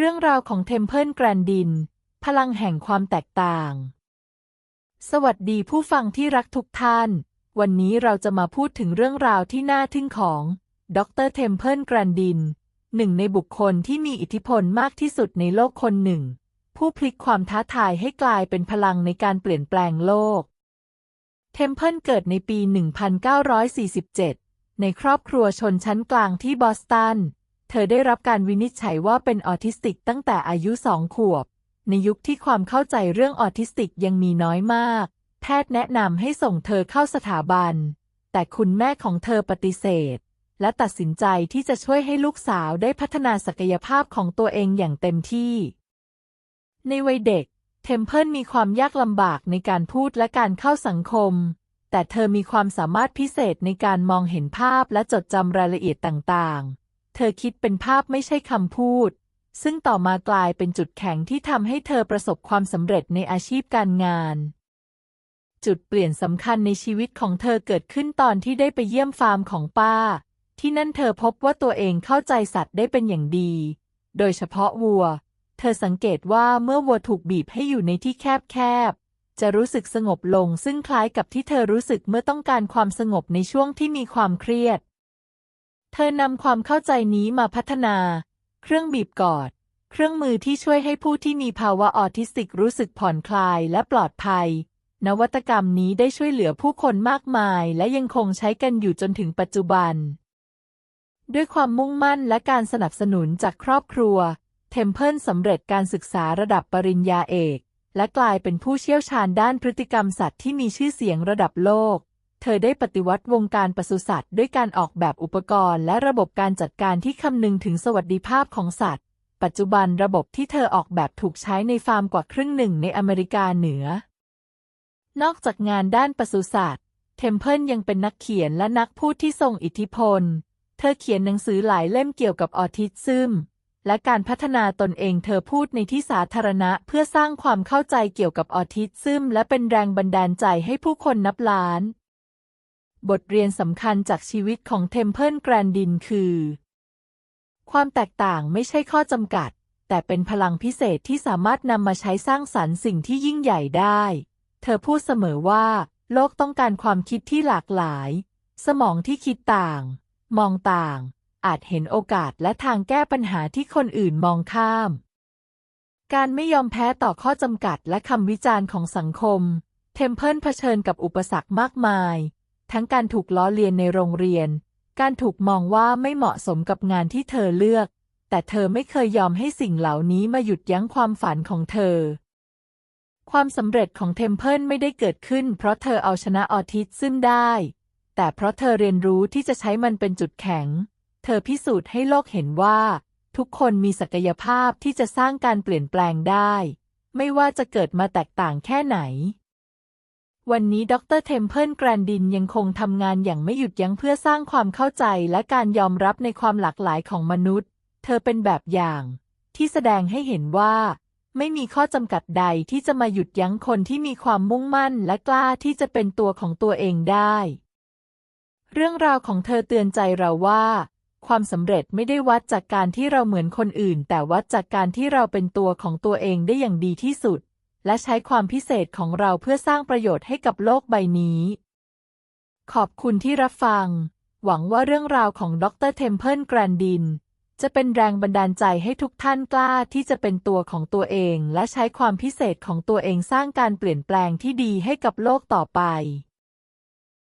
เรื่องราวของเทมเพิลแกรนดิน พลังแห่งความแตกต่าง สวัสดีผู้ฟังที่รักทุกท่าน วันนี้เราจะมาพูดถึงเรื่องราวที่น่าทึ่งของดรเทมเพิลแกรนดิน หนึ่งในบุคคลที่มีอิทธิพลมากที่สุดในโลกคนหนึ่ง ผู้พลิกความท้าทายให้กลายเป็นพลังในการเปลี่ยนแปลงโลก เทมเพิลเกิดในปี 1947 ในครอบครัวชนชั้นกลางที่บอสตัน เธอได้รับการวินิจฉัยว่าเป็นออทิสติกตั้งแต่อายุสองขวบ ในยุคที่ความเข้าใจเรื่องออทิสติกยังมีน้อยมาก แพทย์แนะนำให้ส่งเธอเข้าสถาบัน แต่คุณแม่ของเธอปฏิเสธ และตัดสินใจที่จะช่วยให้ลูกสาวได้พัฒนาศักยภาพของตัวเองอย่างเต็มที่ ในวัยเด็ก เทมเพิลมีความยากลำบากในการพูดและการเข้าสังคม แต่เธอมีความสามารถพิเศษในการมองเห็นภาพและจดจำรายละเอียดต่างๆ เธอคิดเป็นภาพไม่ใช่คำพูด ซึ่งต่อมากลายเป็นจุดแข็งที่ทำให้เธอประสบความสำเร็จในอาชีพการงาน จุดเปลี่ยนสำคัญในชีวิตของเธอเกิดขึ้นตอนที่ได้ไปเยี่ยมฟาร์มของป้า ที่นั่นเธอพบว่าตัวเองเข้าใจสัตว์ได้เป็นอย่างดี โดยเฉพาะวัว เธอสังเกตว่าเมื่อวัวถูกบีบให้อยู่ในที่แคบๆ จะรู้สึกสงบลงซึ่งคล้ายกับที่เธอรู้สึกเมื่อต้องการความสงบในช่วงที่มีความเครียด เธอนำความเข้าใจนี้มาพัฒนา เครื่องบีบกอด เครื่องมือที่ช่วยให้ผู้ที่มีภาวะออทิสติกรู้สึกผ่อนคลายและปลอดภัย นวัตกรรมนี้ได้ช่วยเหลือผู้คนมากมาย และยังคงใช้กันอยู่จนถึงปัจจุบัน ด้วยความมุ่งมั่นและการสนับสนุนจากครอบครัว เทมเพิลสำเร็จการศึกษาระดับปริญญาเอก และกลายเป็นผู้เชี่ยวชาญด้านพฤติกรรมสัตว์ที่มีชื่อเสียงระดับโลก เธอได้ปฏิวัติวงการปศุสัตว์ด้วยการออกแบบอุปกรณ์ และระบบการจัดการที่คำนึงถึงสวัสดิภาพของสัตว์ ปัจจุบันระบบที่เธอออกแบบถูกใช้ในฟาร์มกว่าครึ่งหนึ่งในอเมริกาเหนือ นอกจากงานด้านปศุสัตว์ เทมเพิลยังเป็นนักเขียนและนักพูดที่ทรงอิทธิพล เธอเขียนหนังสือหลายเล่มเกี่ยวกับออทิซึมและการพัฒนาตนเองเธอพูดในที่สาธารณะเพื่อสร้างความเข้าใจเกี่ยวกับออทิซึมและเป็นแรงบันดาลใจให้ผู้คนนับล้าน บทเรียนสำคัญจากชีวิตของเทมเพิลแกรนดินคือ ความแตกต่างไม่ใช่ข้อจำกัด แต่เป็นพลังพิเศษที่สามารถนำมาใช้สร้างสรรค์สิ่งที่ยิ่งใหญ่ได้ เธอพูดเสมอว่า โลกต้องการความคิดที่หลากหลาย สมองที่คิดต่าง มองต่าง อาจเห็นโอกาสและทางแก้ปัญหาที่คนอื่นมองข้าม การไม่ยอมแพ้ต่อข้อจำกัดและคำวิจารณ์ของสังคม เทมเพิลเผชิญกับอุปสรรคมากมาย ทั้งการถูกล้อเลียนในโรงเรียน การถูกมองว่าไม่เหมาะสมกับงานที่เธอเลือก แต่เธอไม่เคยยอมให้สิ่งเหล่านี้มาหยุดยั้งความฝันของเธอ ความสำเร็จของเทมเพิลไม่ได้เกิดขึ้น เพราะเธอเอาชนะออทิสซึมได้ แต่เพราะเธอเรียนรู้ที่จะใช้มันเป็นจุดแข็ง เธอพิสูจน์ให้โลกเห็นว่า ทุกคนมีศักยภาพที่จะสร้างการเปลี่ยนแปลงได้ ไม่ว่าจะเกิดมาแตกต่างแค่ไหน วันนี้ดรเทมเพิลแกรนดินยังคงทำงานอย่างไม่หยุดยั้งเพื่อสร้างความเข้าใจและการยอมรับในความหลากหลายของมนุษย์ เธอเป็นแบบอย่าง ที่แสดงให้เห็นว่า ไม่มีข้อจำกัดใดที่จะมาหยุดยั้งคนที่มีความมุ่งมั่นและกล้าที่จะเป็นตัวของตัวเองได้ เรื่องราวของเธอเตือนใจเราว่า ความสำเร็จไม่ได้วัดจากการที่เราเหมือนคนอื่น แต่วัดจากการที่เราเป็นตัวของตัวเองได้อย่างดีที่สุด และใช้ความพิเศษของเราเพื่อสร้างประโยชน์ให้กับโลกใบนี้ ขอบคุณที่รับฟัง หวังว่าเรื่องราวของดรเทมเพิลแกรนดิน จะเป็นแรงบันดาลใจให้ทุกท่านกล้าที่จะเป็นตัวของตัวเอง และใช้ความพิเศษของตัวเองสร้างการเปลี่ยนแปลงที่ดีให้กับโลกต่อไป